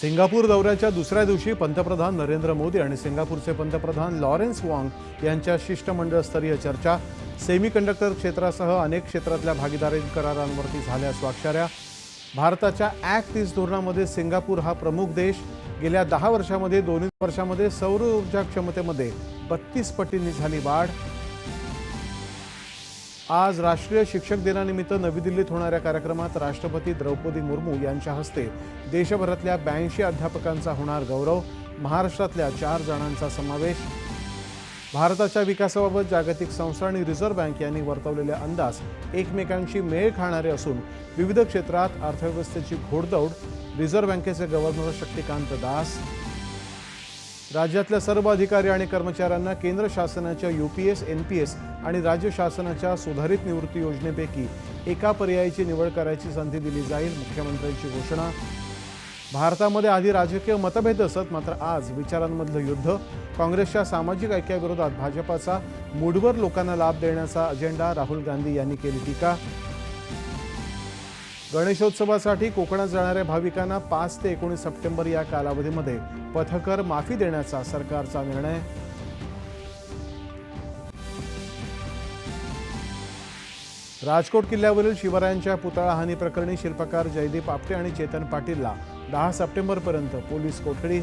Singapore दौऱ्याच्या दुसऱ्या दिवशी पंतप्रधान नरेंद्र मोदी आणि सिंगापूरचे पंतप्रधान लॉरेन्स वॉंग यांच्या शिष्टमंडळस्तरीय चर्चा सेमीकंडक्टर क्षेत्रासह अनेक क्षेत्रातल्या भागीदारी करारांवरती झाल्या स्वाक्षऱ्या भारताच्या ॲक्ट तीस धोरणामध्ये सिंगापूर हा प्रमुख देश. गेल्या दहा वर्षामध्ये दोन्ही वर्षामध्ये सौर ऊर्जा क्षमतेमध्ये बत्तीस पटींनी झाली वाढ. आज राष्ट्रीय शिक्षक दिनानिमित्त नवी दिल्लीत होणाऱ्या कार्यक्रमात राष्ट्रपती द्रौपदी मुर्मू यांच्या हस्ते देशभरातल्या ब्याऐंशी अध्यापकांचा होणार गौरव महाराष्ट्रातल्या चार जणांचा समावेश भारताच्या विकासाबाबत जागतिक संस्था आणि रिझर्व्ह बँक यांनी वर्तवलेले अंदाज एकमेकांशी मेळ खाणारे असून विविध क्षेत्रात अर्थव्यवस्थेची घोडदौड रिझर्व्ह बँकेचे गव्हर्नर शक्तिकांत दास राज्यातल्या सर्व अधिकारी आणि कर्मचाऱ्यांना केंद्र शासनाच्या U P S N P S आणि राज्य शासनाच्या सुधारित निवृत्ती योजनेपैकी एका पर्यायाची निवड करायची संधी दिली जाईल मुख्यमंत्र्यांची घोषणा. भारतामध्ये आधी राजकीय मतभेद असत मात्र आज विचारांमधलं युद्ध. काँग्रेसच्या सामाजिक ऐक्याविरोधात भाजपाचा मूडवर लोकांना लाभ देण्याचा अजेंडा राहुल गांधी यांनी केली टीका. गणेशोत्सवासाठी कोकणात जाणाऱ्या भाविकांना पाच ते एकोणीस सप्टेंबर या कालावधीमध्ये पथकर माफी देण्याचा सरकारचा निर्णय. राजकोट किल्ल्यावरील शिवरायांच्या पुतळा हानी प्रकरणी शिल्पकार जयदीप आपटे आणि चेतन पाटीलला दहा सप्टेंबरपर्यंत पोलीस कोठडी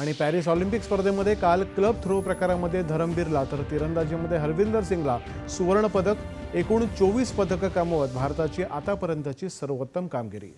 आणि पॅरिस ऑलिम्पिक स्पर्धेमध्ये काल क्लब थ्रो प्रकारामध्ये धरमबीरला तर तिरंदाजीमध्ये हरविंदर सिंगला सुवर्णपदक एकूण चोवीस पदकं कमवत भारताची आतापर्यंतची सर्वोत्तम कामगिरी.